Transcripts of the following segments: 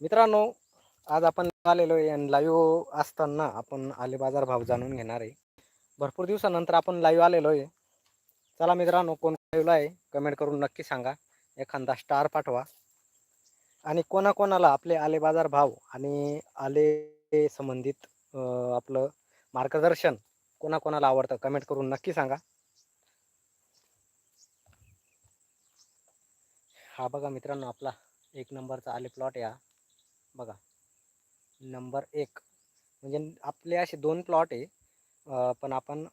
मित्रांनो आज आपण आलेलो आहे आणि लाईव्ह असताना आपण आले बाजार भाव जाणून घेणार आहे. भरपूर दिवसानंतर आपण लाईव्ह आलेलो आहे. चला मित्रांनो कोण लाईव्हला आहे कमेंट करून नक्की सांगा. एखादा स्टार पाठवा. आणि कोणाकोणाला आपले आले बाजार भाव आणि आले संबंधित आपलं मार्गदर्शन कोणाकोणाला आवडतं कमेंट करून नक्की सांगा. हा बघा मित्रांनो आपला एक नंबरचा आले प्लॉट या. बघा. नंबर एक. म्हणजे आपले असे दोन प्लॉट आहे. पण आपण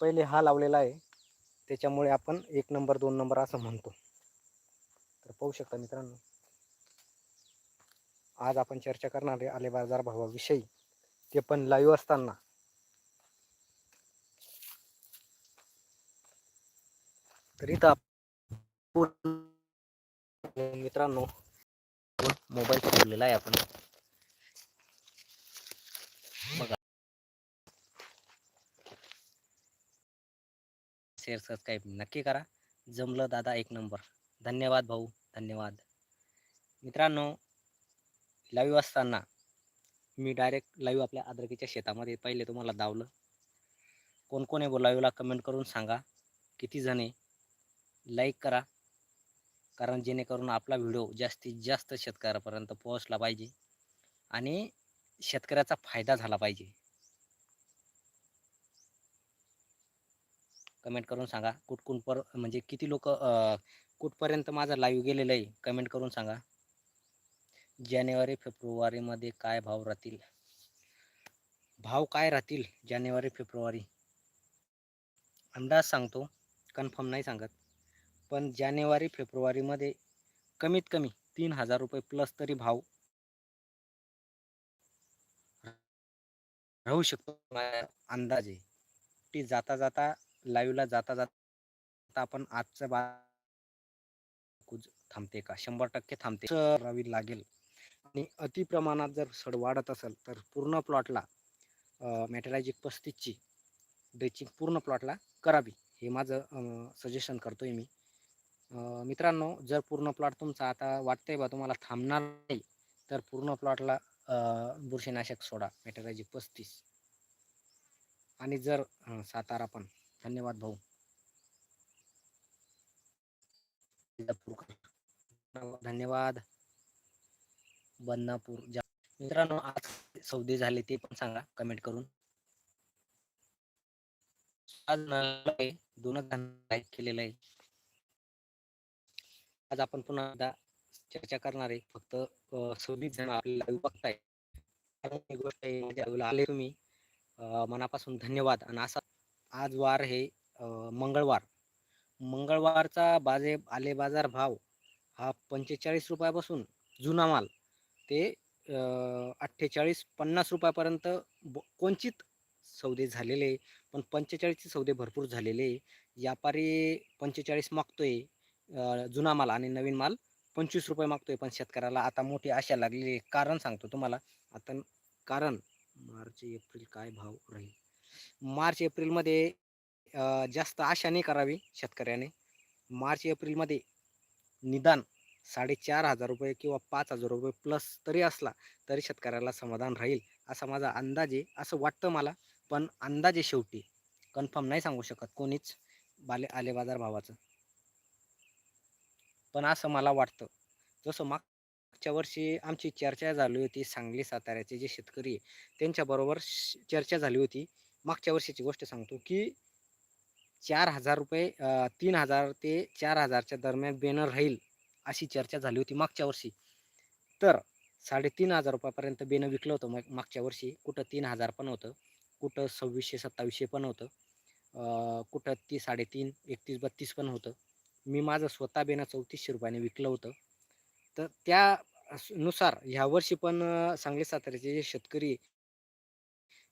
पहिले हा लावलेला आहे. त्याच्यामुळे आपण एक नंबर दोन नंबर असं म्हणतो. तर पाहू शकता मित्रांनो. आज आपण चर्चा करणार आहे आले बाजार भावाविषयी. ते पण लाईव्ह असताना. तर इथं आपण मित्रांनो मोबाईल ठेवलेला आहे आपण. बघा शेअर सबस्क्राईब नक्की करा. जमलं दादा एक नंबर. धन्यवाद भाऊ धन्यवाद. मित्रांनो लाईव्ह असताना मी डायरेक्ट लाईव्ह आपल्या अद्रकीच्या शेतामध्ये पहिले तुम्हाला दावलं कोण कोण आहे लाईव्हला कमेंट करून सांगा. किती जण आहे? लाईक करा. कारण जेणेकरून आपला व्हिडिओ जास्तीत जास्त शेतकऱ्यापर्यंत पोहोचला पाहिजे आणि शेतकऱ्याचा फायदा झाला पाहिजे. कमेंट करून सांगा कुठकुण पर म्हणजे किती लोक कुठपर्यंत माझा लाईव्ह गेलेलं आहे कमेंट करून सांगा. जानेवारी फेब्रुवारीमध्ये काय भाव राहतील? भाव काय राहतील जानेवारी फेब्रुवारी? अंदाज सांगतो कन्फर्म नाही सांगत. पण जानेवारी फेब्रुवारीमध्ये कमीत कमी तीन हजार रुपये प्लस तरी भाव राहू शकतो. माझा अंदाज आहे ती जाता जाता लाईव्हला जाता जाता आपण आजचं बा थांबते का? शंभर टक्के थांबते. करावी लागेल. आणि अति प्रमाणात जर सड वाढत असेल तर पूर्ण प्लॉटला मॅटेलायजिक पस्तीसची ड्रेचिंग पूर्ण प्लॉटला करावी हे माझं सजेशन करतोय मी. मित्रांनो जर पूर्ण प्लॉट तुमचा आता वाटतंय बा तुम्हाला थांबणार नाही तर पूर्ण प्लॉटला बुरशीनाशक सोडा मॅटेरायजिक पस्तीस. आणि जर सातारा पण. धन्यवाद भाऊ. धन्यवाद. बदनापूर मित्रांनो आज सौदे झाले ते पण सांगा कमेंट करून. आज दोनच लाईक केलेलं आहे. आज आपण पुन्हा एकदा चर्चा करणार आहे. फक्त सव्वीस जण आपल्याला बघताय गोष्ट म्हणजे आले तुम्ही. मनापासून धन्यवाद. आणि असा आज वार हे मंगळवार. मंगळवारचा बाजे आले बाजार भाव हा पंचेचाळीस रुपयापासून जुना माल ते अठ्ठेचाळीस पन्नास रुपयापर्यंत कोणचित सौदे झालेले पण पंचेचाळीसचे सौदे भरपूर झालेले व्यापारी पंचेचाळीस मागतोय. जुना माल आणि नवीन माल पंचवीस रुपये मागतोय पण शेतकऱ्याला आता मोठी आशा लागलेली आहे. कारण सांगतो तुम्हाला आता कारण मार्च एप्रिल काय भाव राहील? मार्च एप्रिलमध्ये जास्त आशा नाही करावी शेतकऱ्याने. मार्च एप्रिलमध्ये निदान साडेचार हजार रुपये किंवा पाच हजार रुपये प्लस तरी असला तरी शेतकऱ्याला समाधान राहील असा माझा अंदाज आहे असं वाटतं मला. पण अंदाजे शेवटी. कन्फर्म नाही सांगू शकत कोणीच बाले आले बाजार भावाचं. पण असं मला वाटतं. जसं मागच्या वर्षी आमची चर्चा झाली होती सांगली साताऱ्याचे जे शेतकरी त्यांच्याबरोबर श- चर्चा झाली होती. मागच्या वर्षीची गोष्ट सांगतो की चार हजार रुपये तीन हजार ते चार हजारच्या दरम्यान बॅनर राहील अशी चर्चा झाली होती मागच्या वर्षी. तर साडेतीन हजार रुपयापर्यंत बेनं विकलं होतं मग मागच्या वर्षी. कुठं तीन हजार पण होतं कुठं सव्वीसशे सत्तावीसशे पण होतं. कुठं ती साडेतीन एकतीस बत्तीस पण होतं. मी माझं स्वतः बेना चौतीसशे रुपयाने विकलं होतं. तर त्या नुसार ह्या वर्षी पण सांगली साताऱ्याचे जे शेतकरी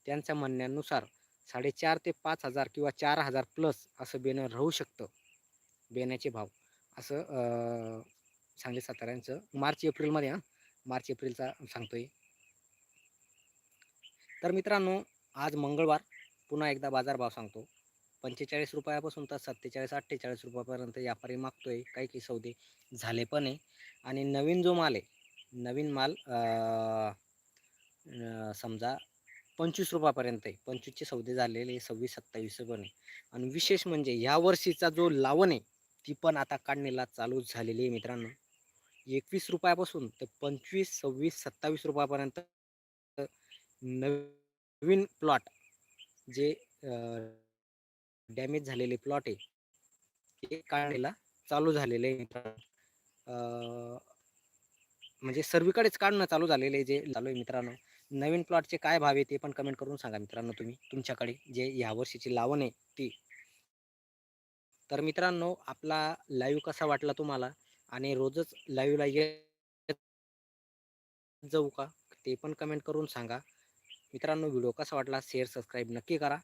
त्यांच्या म्हणण्यानुसार साडेचार ते पाच हजार किंवा चार हजार प्लस असं बेनं राहू शकतं. बेण्याचे भाव. असं सांगली साताऱ्यांचं मार्च एप्रिलमध्ये हां. मार्च एप्रिलचा सांगतोय. तर मित्रांनो आज मंगळवार. पुन्हा एकदा बाजार भाव सांगतो. पंचेचाळीस रुपयापासून तर सत्तेचाळीस अठ्ठेचाळीस रुपयापर्यंत व्यापारी मागतोय काही काही सौदे झाले पण आहे. आणि नवीन जो माल आहे नवीन माल समजा पंचवीस रुपयापर्यंत आहे. पंचवीसचे सौदे झालेले सव्वीस सत्तावीस पण आहे. आणि विशेष म्हणजे ह्या वर्षीचा जो लावण आहे ती पण आता काढणीला चालू झालेली आहे मित्रांनो. एकवीस रुपयापासून ते पंचवीस सव्वीस सत्तावीस रुपयापर्यंत नवीन प्लॉट जे डॅमेज झालेले प्लॉट आहे. ते काढायला चालू झालेले म्हणजे सर्वीकडेच काढणं चालू झालेले आहे जे चालू आहे मित्रांनो. नवीन प्लॉटचे काय भाव आहे ते पण कमेंट करून सांगा मित्रांनो तुम्ही. तुमच्याकडे जे ह्या वर्षीची लावण आहे ती. तर मित्रांनो आपला लाईव्ह कसा वाटला तुम्हाला? आणि रोजच लाईव्हला ये जाऊ का? ते पण कमेंट करून सांगा. मित्रांनो व्हिडिओ कसा वाटला? शेअर सबस्क्राईब नक्की करा.